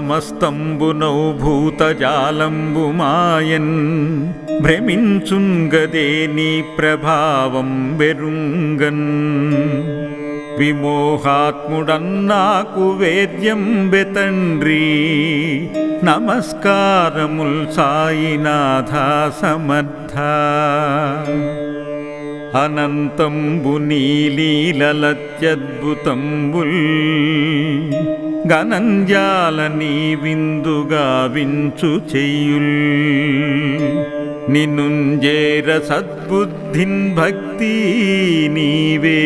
సమస్తంబునౌ భూతజాలంబు మాయన్ భ్రమించుంగదే నీ ప్రభావం బెరుంగన్ విమోహాత్ముడన్నాకు వేద్యం బెతండ్రి నమస్కారముల్ సాయినాథ సమర్థ అనంతంబు నీలీలత్యద్భుతంబుల్ గనంజాల నీ విందుగా వించు చెయ్యుల్. నినుంజేర సద్బుద్ధిన్ భక్తి నీవే.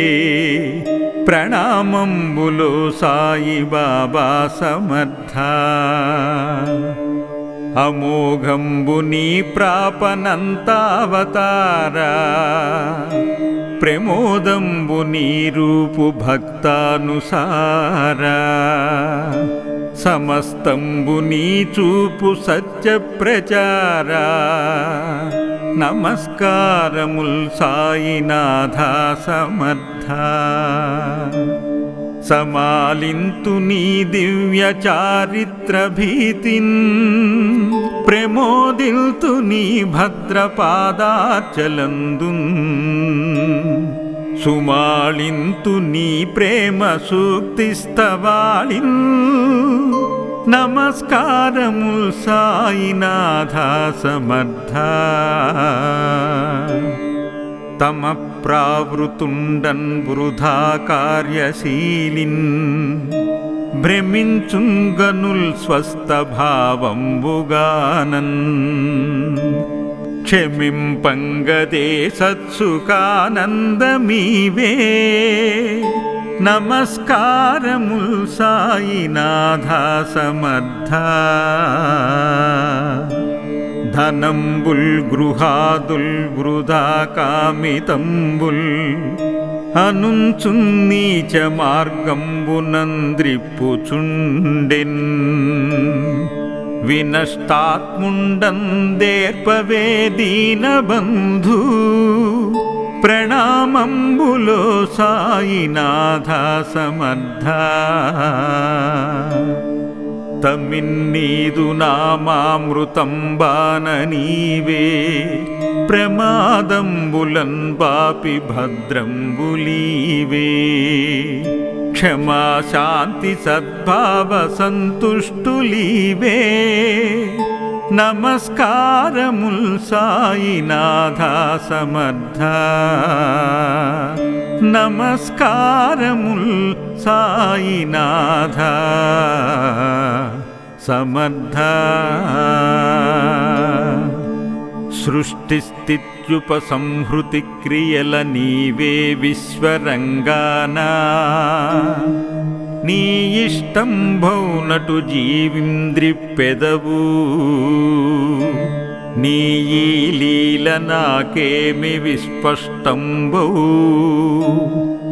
ప్రణామంబులో సాయి బాబా సమర్థ. అమోఘంబుని ప్రాపనంతావతారా. ప్రమోదంబు రూపు భక్తానుసారా. సమస్తంబుని చూపు సత్య ప్రచారా నమస్కారముల్ సాయినాథ సమర్థ సమాలింతు నీ దివ్య చారిత్ర భీతిన్ ప్రమోదిల్తు నీ భద్రపాదాచలందున్ సుమాళింతు నీ ప్రేమ సూక్తిస్తవాళిన్ నమస్కారముల్ సాయినాథ సమర్థ. తమ ప్రావృతుండన్ వృధా కార్యశీలిన్. భ్రమించుంగనుల్ స్వస్థభావంబుగానన్. క్షమింపంగదే సత్సుకానందమీవే నమస్కారముల్ సాయినాథ సమర్థ ధనంబుల్ గృహాదుల్ వృధా కామితంబుల్ అనుంచున్నీచ మార్గంబునంద్రిప్పుచుండెన్ వినష్టాత్ముండందేర్పవే దీనబంధు ప్రణామంబులో సాయినాథ సమర్థ తమిన్నీదు నామామృతం బాన నీవే ప్రమాదంబులన్ పాపి భద్రంబులీవే. క్షమా శాంతి సద్భావ సంతుష్టులీవే. నమస్కారముల్ సాయినాథ సమర్థ. నమస్కారముల్ సాయినాథ సమర్థ. సృష్టిస్థిత్యుపసంహృతి క్రియల నీవే విశ్వరంగానా. నీ ఇష్టం భౌనటు జీవింద్రి పెదవు నీ ఈ లీల నాకేమి విస్పష్టంబౌ.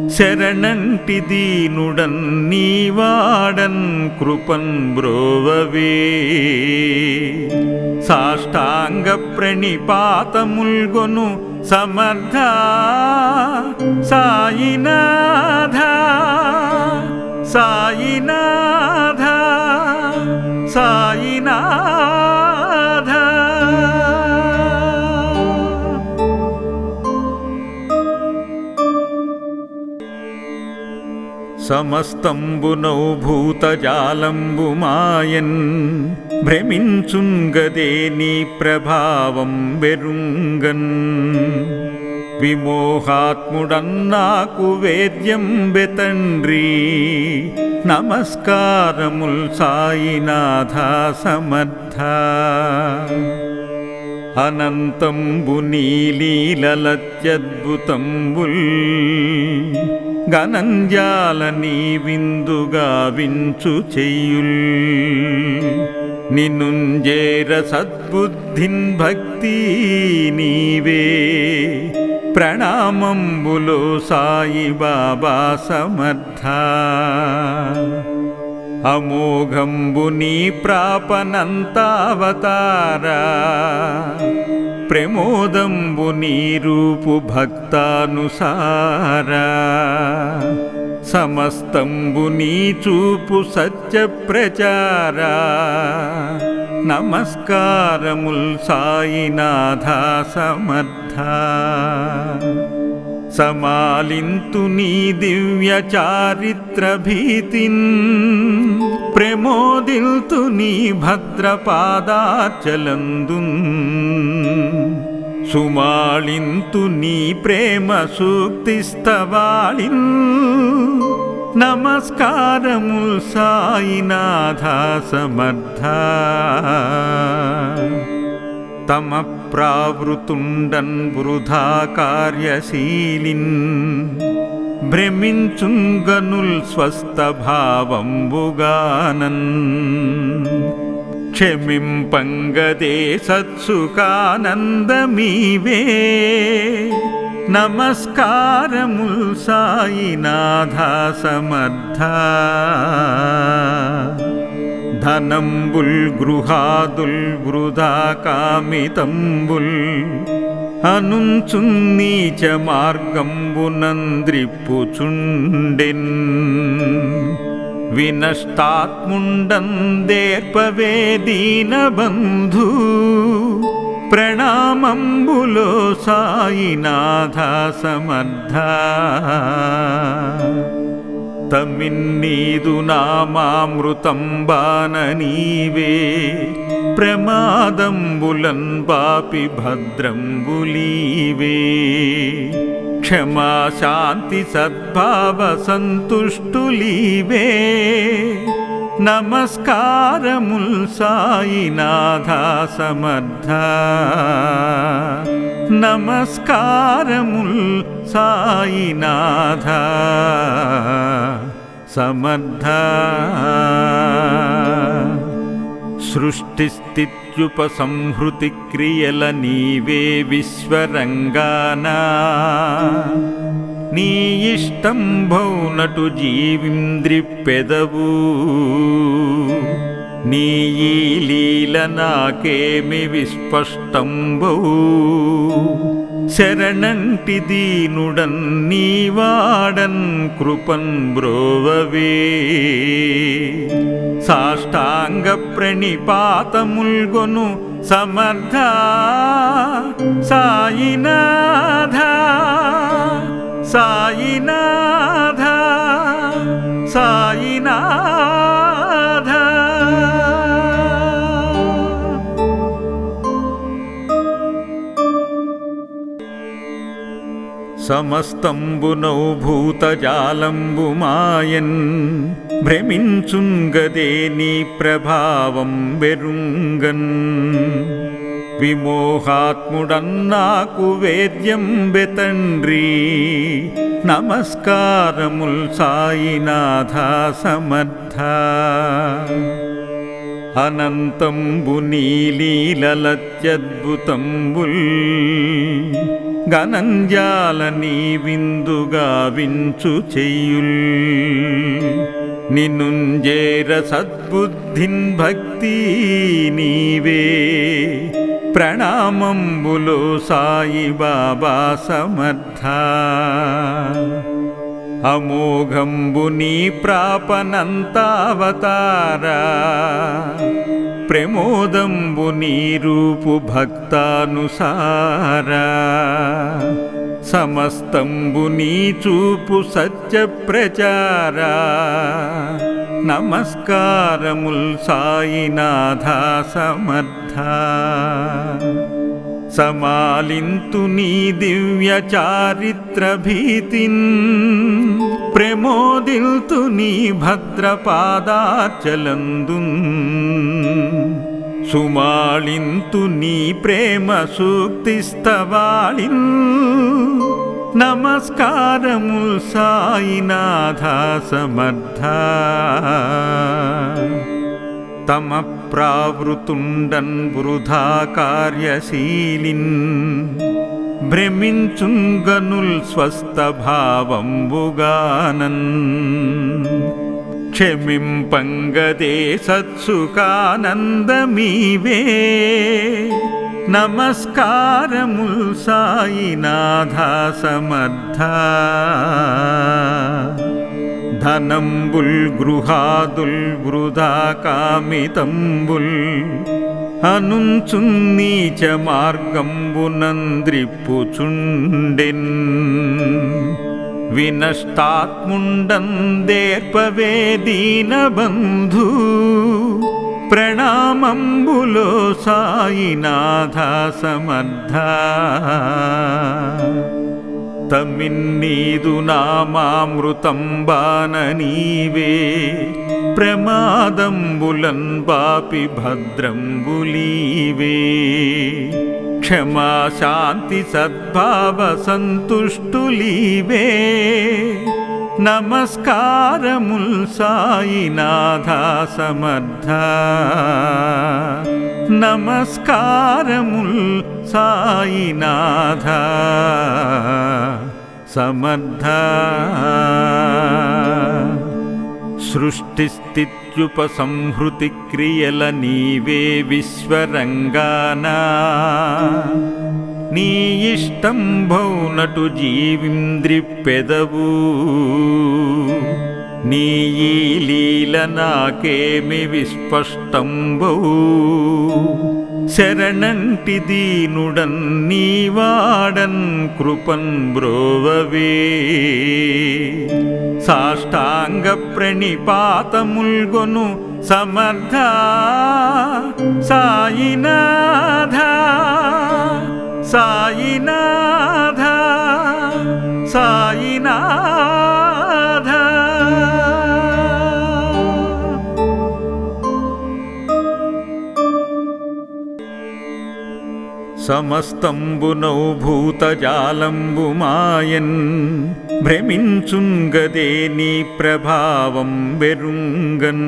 శరణంటి దీనుడన్ నీవాడన్ కృపన్ బ్రోవవే. సాష్టాంగ ప్రణిపాతముల్గొను సమర్థ సాయినాథ సాయినాథ సాయినాథ సమస్తంబునౌ భూతజాలంబు మాయన్ భ్రమించుంగదే నీ ప్రభావం బెరుంగన్ విమోహాత్ముడన్నాకు వేద్యం బెతండ్రి నమస్కారముల్ సాయినాథ సమర్థ అనంతంబు నీలీలత్యద్భుతంబుల్ గనంజాల నీ విందుగా వించు చెయ్యుల్. నినుంజేర సద్బుద్ధిన్ భక్తి నీవే. ప్రణామంబులో సాయి బాబా సమర్థ. అమోఘంబుని ప్రాపనంతావతారా. ప్రమోదంబు రూపు భక్తానుసారా. సమస్తంబుని చూపు సత్య ప్రచారా నమస్కారముల్ సాయినాథ సమర్థ. సమాలింతు నీ దివ్య చారిత్ర భీతిన్ ప్రమోదిల్తు నీ భద్రపాదాచలందున్ సుమాళింతు నీ ప్రేమ సూక్తిస్తవాళిన్ నమస్కారముల్ సాయినాథ సమర్థ. తమ ప్రావృతుండన్ వృధా కార్యశీలిన్ భ్రమించుంగనుల్ స్వస్థ భావంబుగానన్ క్షమింపంగదే సత్సుఖానందమీవే. నమస్కారముల్ సాయినాథ సమర్థ ధనంబుల్ గృహాదుల్ వృధా కామితంబుల్ అనుంచున్ నీచ మార్గంబునంద్రిప్పుచుండెన్ వినష్టాత్ముండందేర్పవే దీనబంధు ప్రణామంబులో సాయినాథ సమర్థ తమిన్నీదు నామామృతం బాననీవే ప్రమాదంబులన్ పాపి భద్రంబులీవే. క్షమా శాంతి సద్భావ సంతుష్టులీవే. నమస్కారముల్ సాయినాథ సమర్థ. నమస్కారముల్ సాయినాథ సమర్థ. సృష్టిస్థిత్యుపసంహృతి క్రియల నీవే విశ్వరంగానా. నీ ఇష్టం భౌనటు జీవింద్రి పెదవు. నీ ఈ లీల నాకేమి విస్పష్టంబౌ శరణంటి దీనుడన్ నీవాడన్ కృపన్ బ్రోవవే. సాష్టాంగ ప్రణిపాతముల్గొను సమర్థ సాయినాథ. సాయినాథ సాయినాథ. సమస్తంబునౌ భూతజాలంబు మాయన్ భ్రమించుంగదే నీ ప్రభావం బెరుంగన్ విమోహాత్ముడన్నాకు వేద్యం బెతండ్రి నమస్కారముల్ సాయినాథ సమర్థ అనంతంబు నీలీలత్యద్భుతంబుల్ గనంజాల నీ విందుగా వించు చెయ్యుల్. నినుంజేర సద్బుద్ధిన్ భక్తి నీవే. ప్రణామంబులు సాయి బాబా సమర్థ అమోఘంబుని ప్రాపనంతావతారా. ప్రమోదంబు రూపు భక్తానుసారా. సమస్తంబు నీ చూపు సత్య ప్రచార. నమస్కారముల్ సాయినాథ సమర్థ. సమాలింతు నీ దివ్య చారిత్ర భీతిన్. ప్రమోదిల్తు నీ భద్ర సుమాళింతు నీ ప్రేమ సూక్తిస్తవాళిన్ నమస్కారము సాయినాథ సమర్థ. తమ ప్రావృతుండన్ వృధా కార్యశీలిన్ భ్రమించుంగనుల్ స్వస్థ భావంబుగానన్ క్షమింపంగదే नमस्कारमुल्सायि नाधा समर्था धनम्बुल् गृहादुल्बृदा कामितम्बुल् हनुसुन्नी च मार्गम्बुनन्द्रिपुचुण्डिन्। विनष्टात्मुण्डन् मुण्डन्देर्पवेदी न ప్రణామంబులో సాయినాథ సమర్థ తమిన్నీదు నామామృతం బాన నీవే. ప్రమాదంబులన్ బాపి భద్రంబులీవే. క్షమా శాంతి సద్భావ సంతుష్టులీవే. నమస్కారముల్ సాయినాథ సమర్థ. నమస్కారముల్ సాయినాథ సమర్థ. సృష్టిస్థిత్యుపసంహృతి క్రియల నీవే విశ్వరంగానా. నీ ఇష్టం భౌనటు జీవింద్రిపెదవు నీ ఈ లీల నాకేమి విస్పష్టంబౌ శరణంటి దీనుడన్ నీవాడన్ కృపన్ బ్రోవవే. సాష్టాంగ ప్రణిపాతముల్గొను సమర్థ సాయినాథ. సాయినాథ సాయినాథ. సమస్తంబునౌ భూతజాలంబు మాయన్ భ్రమించుంగదే నీ ప్రభావం వెరుంగన్.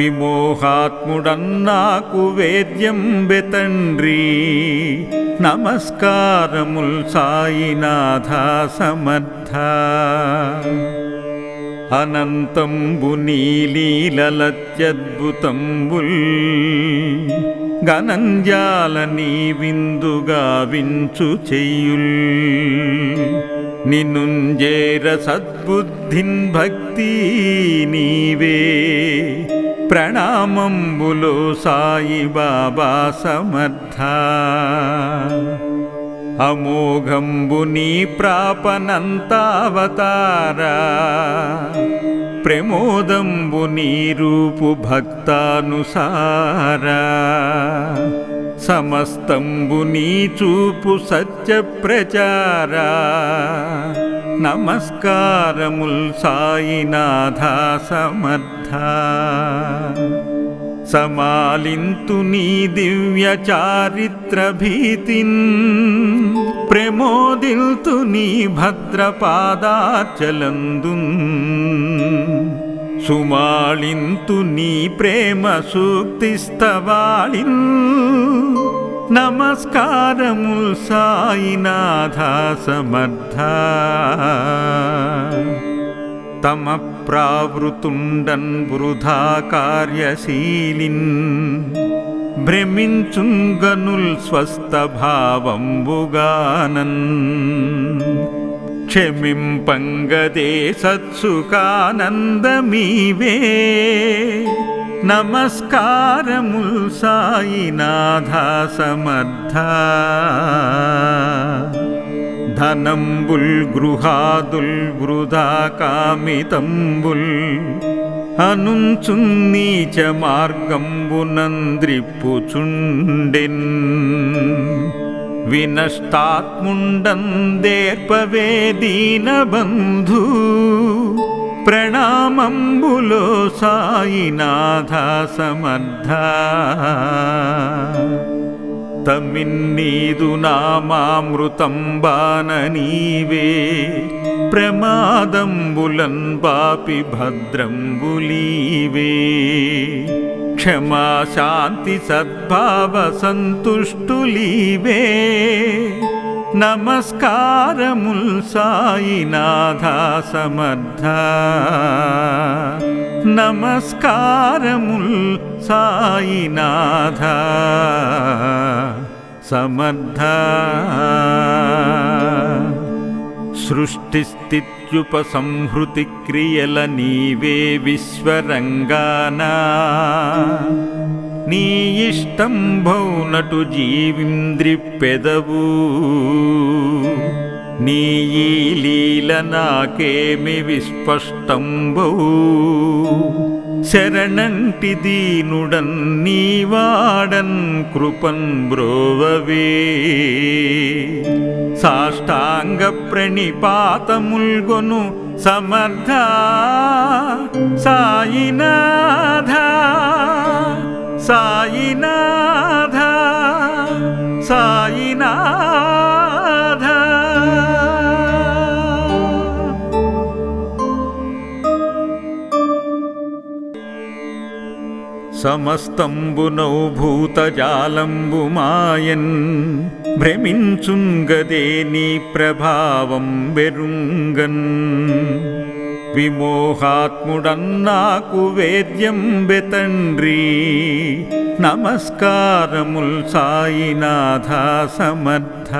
విమోహాత్ముడన్నాకు వేద్యం బెతండ్రి నమస్కారముల్ సాయినాథ సమర్థ అనంతంబు నీలీలత్యద్భుతంబుల్ గనంజాల నీ విందుగా వించు చెయ్యుల్. నినుంజేర సద్బుద్ధిన్ భక్తి నీవే. ప్రణామంబులు సాయి బాబా సమర్థ అమోఘంబుని ప్రాపనంతావతారా. ప్రమోదంబు రూపు భక్తానుసారా. సమస్తంబు నీ చూపు సత్య ప్రచార. నమస్కారముల్ సాయినాథ సమర్థ. సమాలింతు నీ దివ్య చారిత్ర భీతిన్. ప్రమోదిల్తు నీ భద్రపాదాచలందున్ సుమాళింతు నీ ప్రేమ సూక్తిస్తవాళిన్ నమస్కారము సాయినాథ సమర్థ. తమ ప్రావృతుండన్ వృధా కార్యశీలిన్ భ్రమించుంగనుల్ స్వస్థ భావంబుగానన్ క్షమింపంగదే సత్సుకానందమీవే నమస్కారముల్ సాయినాథ సమర్థ. ధనంబుల్ గృహాదుల్ వృధా కామితంబుల్. అనుంచున్నీచ మార్గంబునంద్రిప్పుచుండెన్ వినష్టాత్ముండందేర్పవే దీనబంధూ. ప్రణామంబులో సాయినాథ సమర్థ తమిన్నీదు నామామృతం బాన నీవే ప్రమాదంబులన్ పాపి భద్రంబులీవే. క్షమా శాంతి సద్భావ సంతుష్టులీవే నమస్కారముల్ సాయినాథ సమర్థ. నమస్కారముల్ సాయినాథ సమర్థ. సృష్టిస్థిత్యుపసంహృతి క్రియల నీవే విశ్వరంగానా. నీ ఇష్టం భౌనటు జీవింద్రి పెదవు. నీ ఈ లీల నాకేమి విస్పష్టంబౌ శరణంటి దీనుడన్ నీవాడన్ కృపన్ బ్రోవవే. సాష్టాంగ ప్రణిపాతముల్గొను సమర్థ సాయినాథ. సాయినాథ సాయినాథ సమస్తంబునౌ భూతజాలంబు మాయన్ భ్రమించుంగదే నీ ప్రభావం బెరుంగన్ విమోహాత్ముడన్నాకు వేద్యంబెతండ్రి. నమస్కారముల్ సాయినాథ సమర్థ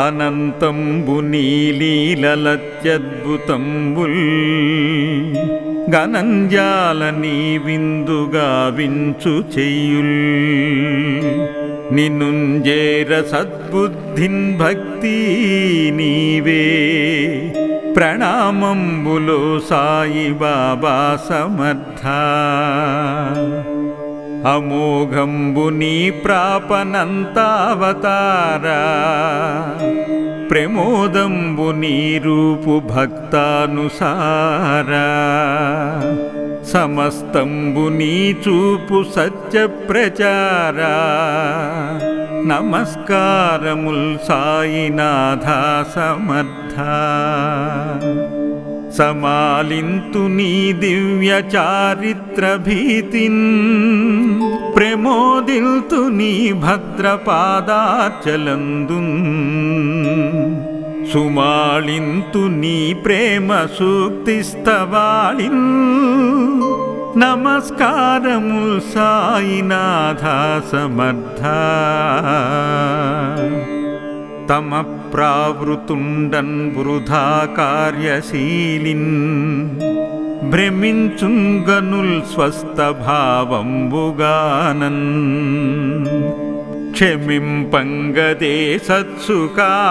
అనంతంబు నీలీలత్యద్భుతంబుల్ గనంజాల నీ విందుగా వించు చెయ్యుల్. నినుంజేర సద్బుద్ధిన్ భక్తి నీవే. ప్రణామంబులు సాయి బాబా సమర్థ అమోఘంబుని ప్రాపనంతావతారా. ప్రమోదంబు రూపు భక్తానుసారా. సమస్తంబుని చూపు సత్ సత్య ప్రచారా నమస్కారముల్ సాయినాథ సమర్థ. సమాలింతు నీ దివ్య చారిత్ర భీతిన్. ప్రమోదిల్తు నీ భద్రపాదాచలందున్ సుమాళింతు నీ ప్రేమ సూక్తిస్తవాళిన్ నమస్కారము సాయినాథ సమర్థ. తమ ప్రావృతుండన్ వృధా కార్యశీలిన్ భ్రమించుంగనుల్ స్వస్థ భావంబుగానన్ క్షమింపంగదే సత్సుకానందమీవే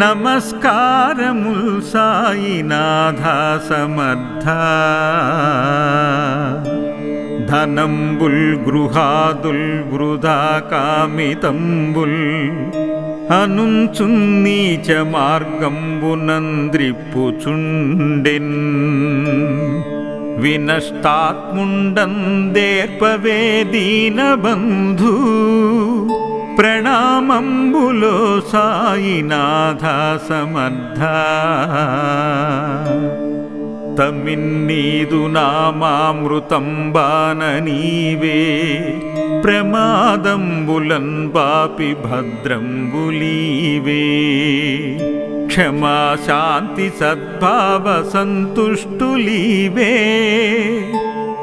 नमस्कारमुल्सायि समर्था धनम्बुल् गृहादुल्वृधा कामितम्बुल् हनुं च मार्गम्बुनन्द्रिपुचुण्डिन् विनष्टात्मुण्डन् मुण्डन्देर्पवेदी न ప్రణామంబులో సాయినాథ సమర్థ తమిన్నీదు నామామృతం బాన నీవే ప్రమాదంబులన్ బాపి భద్రంబులీవే. క్షమా శాంతి సద్భావ సంతుష్టులీవే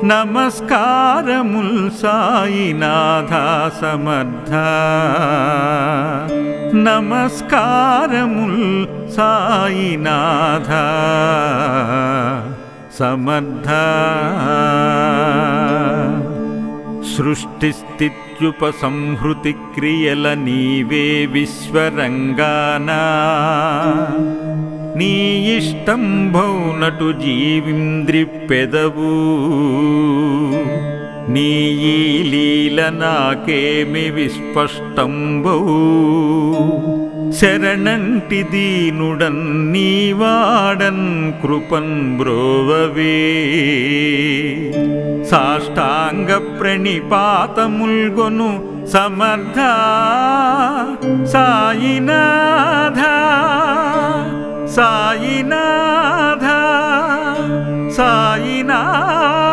నమస్కారముల్ సాయినాథ సమర్థ. నమస్కారముల్ సాయినాథ సమర్థ. సృష్టిస్థిత్యుపసంహృతి క్రియల నీవే విశ్వరంగానా. నీ ఇష్టం భౌనటు జీవింద్రి నీ ఈ లీల నాకేమి విస్పష్టంబౌ శరణంటి దీనుడన్ నీవాడన్ కృపన్ బ్రోవవే. సాష్టాంగ ప్రణిపాతముల్గొను సమర్థ సాయినాథ. సాయినాథ సాయినాథ.